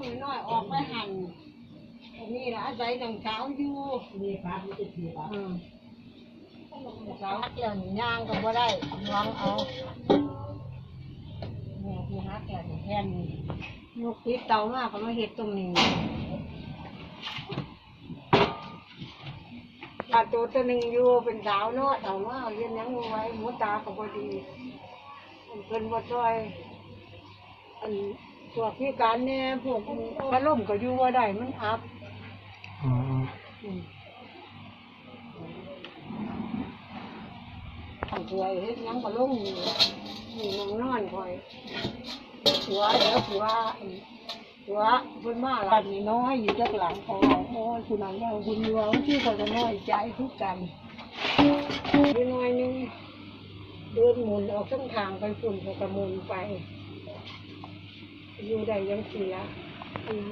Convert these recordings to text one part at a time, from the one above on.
มือน้อยออกไปหันอันนี้ละอาศัยน้องสาวอยู่นี่ครับนี่จะถือครับอืมน้องสาวฮักแล้วนี่ย่างก็บ่ได้วางเอาเนี่ยที่ฮักแล้วนี่แค่นี้ยกติดเตามากก็มาเฮ็ดตรงนี้ปลาตัวตัวหนึ่งอยู่เป็นสาวเนาะถามว่าเอาเรียนหยังไว้หมูตาก็บ่ดีเพิ่นบ่ช่วยอัน พวกพิการเนี่ยพวกพัดลมก็อยู่ว่าได้มันอับอ๋ออืมทำตัวเฮ็ดหยังก็ลงนี่นี่นอนนอนคอยหัวเดี๋ยวหัวอันหัวเพิ่นมาหลับนี่น้อยอยู่จักหลังของเราโอ้ยคุณนั้นแล้วคุณอยู่เอาที่เขาจะน้อยใจทุกกันเล็กน้อยหนึงเดินหมุนออกเส้นทางไปฝุ่นเขาก็หมุนไป อยู่ได้ยังเสียอืม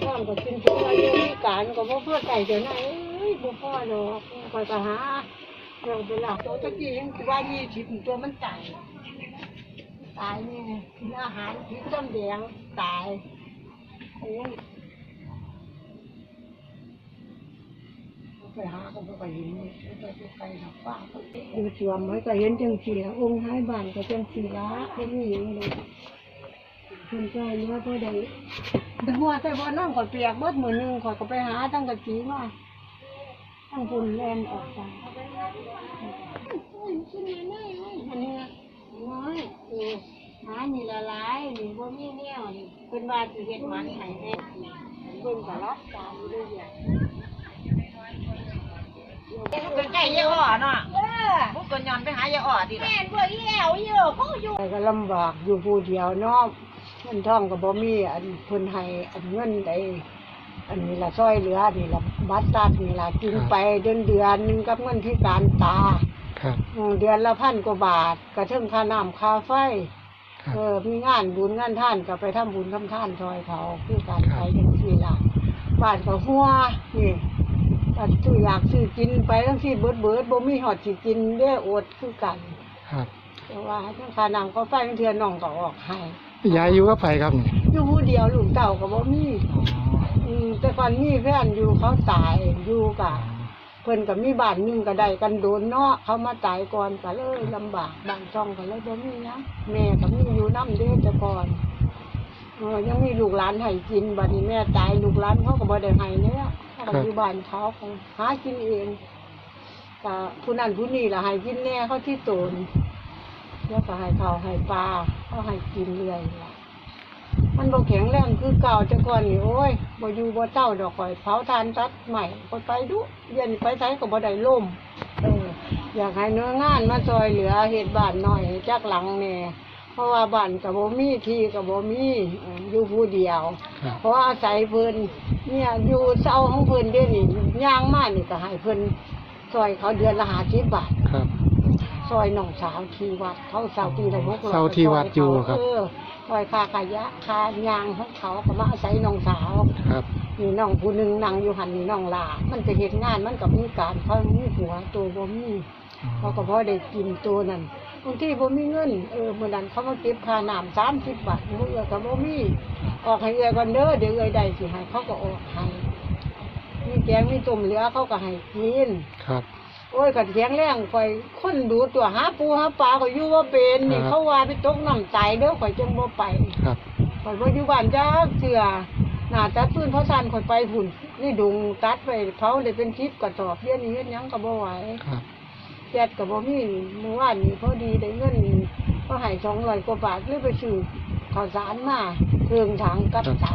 พ่อก็กินตัวอยู่พิการก็บ่พอใจเดี๋ยวนั้นเอ้ยบ่พอดอกคอยก็หาเราไปหลักตัวตะกี้ยังคิดว่ายี่สิบตัวมันตายตายนี่กินอาหารพิษต้นแดงตายโอ้ยไปหาก็ไปเห็นนี่ไปไปหลับป้าดูสวมไว้ก็เห็นจังเสียองค์ท้ายบ้านก็จังสีละไม่มีอย่างเลย คุณใจเนื้อพ่อใดแต่หัวแต่ว่าน้องขอยเปียกเบิดมือหนึงขอยก็ไปหาตั้งกะจีมาตั้งคุณแลนออกไปอันนี้น้อยเออหานี่ละลายนี่บ่มีแนวนี่เป็นว่าสิเฮ็ดหมันให้แม่เบิ่งก็รับตามเรื่อยเป็นไก่ยายอ่อเนาะๆเออพวกตัวย้อนไปหายายอ่อดิล่ะแม่นบ่อีแอวเยอะเขาอยู่ก็ลำบากอยู่ผู้เดียวเนาะ เงินทองก็บ่มีอันเพิ่นให้อันเงินได้อันนี้ละซอยเหลือนี่ละบัตรตัดนี่ละกินไปเดือนเดือนหนึงกับเงินที่การตาครับ อืมเดือนละพันกว่าบาทกระเทิงค่าน้ำค่าไฟ ครับ เออมีงานบุญงานท่านก็ไปทำบุญทำท่านซอยเขาคือการไปจังซี่ล่ะบ้านก็หัวนี่ก็ซื้ออยากซื้อกินไปทั้งที่เบิดเบิดบ่มีหอดสิกินเด้ออดคือกัน ครับ แต่ว่าทั้งค่าน้ำก็ไฟทั้งเทือนน้องก็ออกให้ ยายอยู่กับไผครับนี่อยู่ผู้เดียวลูกเต่าก็บ่มีอ๋ออืมแต่ก่อนมีแฟนอยู่เขาตายอยู่กับเพิ่นกับมีบ้านหนึงก็ได้กันโดนเนาะเขามาตายก่อนก็เลยลำบากบ้านช่องก็เลยบ่มีหยังแม่ก็มีอยู่น้ำเด้อแต่ก่อนเออยังมีลูกหลานให้กินบัดนี้แม่ตายลูกหลานเขาก็บ่ได้ให้เนี่ยเขาก็อยู่บ้านเขาเขาหากินเองก็ผู้นั้นผู้นี้ล่ะให้กินแน่เขาที่โตน แล้วก็ให้ข้าวให้ปลาเขาให้กินเรื่อยล่ะมันบ่แข็งแรงคือเก่าแต่ก่อนนี่โอ้ยบ่อยู่บ่เจ้าดอกข่อยเผาทานตัดใหม่ก็ไปดุเย็นไปไสก็บ่ได้ล่มเอออยากให้เนื้องานมาซอยเหลือเฮ็ดบ้านหน่อยจักหลังแหน่เพราะว่าบ้านก็บ่มีที่ก็บ่มีเอออยู่ผู้เดียวครับเพราะอาศัยเพิ่นเนี่ยอยู่เซาของเพิ่นเด้นี่ย่างมานี่ก็ให้เพิ่นซอยเขาเดือนละ50บาทครับ ซอยน้องสาวที่วัดเขาเสาที่ละหกร้อยเสาที่วัดอยู่ครับ เออซอยคาขยะคายางของเขาก็มาอาศัยน้องสาว ครับนี่น้องผู้หนึ่งนั่งอยู่หันนี่น้องลา มันจะเห็นงานมันกับมีการเขามีหัวตัวบ่มีเขาก็พอได้กินตัวนั้นบางทีบ่มีเงินเออเมื่อนั้นเขามาเก็บค่าน้ำสามสิบบาทมือเอือก็บ่มีออกให้เอือกันเด้อเดี๋ยวเอือได้สิให้เขาก็ออกให้มีแกงมีต้มเหลือเขาก็ให้กินครับ โอ้ยขัดแข็งแรงข่อยคนดูตัวหาปูหาปลาข่อยอยู่ว่าเป็นนี่ครับ เขาว่าไปตกน้ำตายเด้อข่อยจังบ่ไปครับ ข่อยบ่อยู่บ้านจ้าเสือหน้าตัดพื้นเพราะซันข่อยไปพุ่นนี่ดุงตัดไปเผาได้เป็นทิพกระสอบเรียนนี้เฮ็ดหยังก็บ่ไหวครับ แจดก็บ่มีเมื่อวานนี้พอดีได้เงินเขาให้200กว่าบาทเลยไปซื้อข้าวสารมาเครื่องถังกับเตา